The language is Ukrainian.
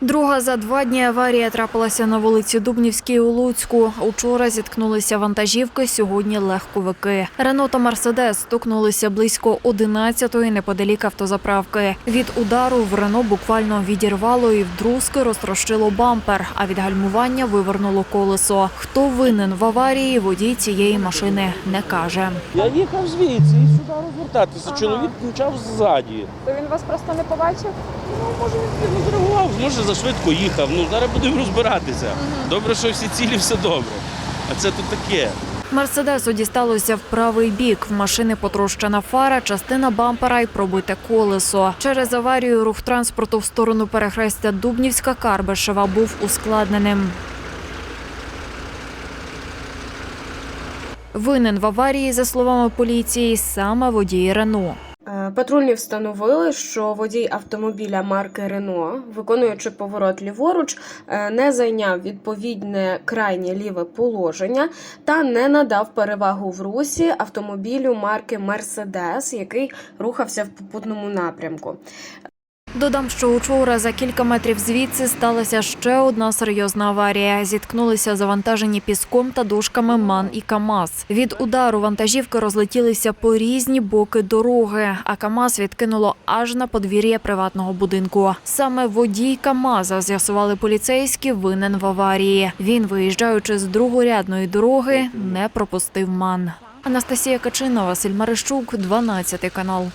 Друга за два дні аварія трапилася на вулиці Дубнівській у Луцьку. Учора зіткнулися вантажівки, сьогодні легковики. Рено та Мерседес стукнулися близько 11-ї неподалік автозаправки. Від удару в Рено буквально відірвало і вдрузки розтрощило бампер, а від гальмування вивернуло колесо. Хто винен в аварії, водій цієї машини не каже. Я їхав звідси і сюди розвертатися. Чоловік почав ззаді. То він вас просто не побачив? Ну, може, він не зреагував, може, зашвидко їхав. Ну, зараз будемо розбиратися. Добре, що всі цілі, все добре. А це тут таке. Мерседесу дісталося в правий бік. В машини потрощена фара, частина бампера і пробите колесо. Через аварію рух транспорту в сторону перехрестя Дубнівська Карбишева був ускладненим. Винен в аварії, за словами поліції, саме водій Рено. Е, Патрульні встановили, що водій автомобіля марки Рено, виконуючи поворот ліворуч, е, не зайняв відповідне крайнє ліве положення та не надав перевагу в русі автомобілю марки Мерседес, який рухався в попутному напрямку. Додам, що учора за кілька метрів звідси сталася ще одна серйозна аварія. Зіткнулися завантажені піском та дошками МАН і КАМАЗ. Від удару вантажівки розлетілися по різні боки дороги, а КАМАЗ відкинуло аж на подвір'я приватного будинку. Саме водій КАМАЗа з'ясували поліцейські винен в аварії. Він, виїжджаючи з другорядної дороги, не пропустив МАН. Анастасія Качина, Василь Марищук, 12 канал.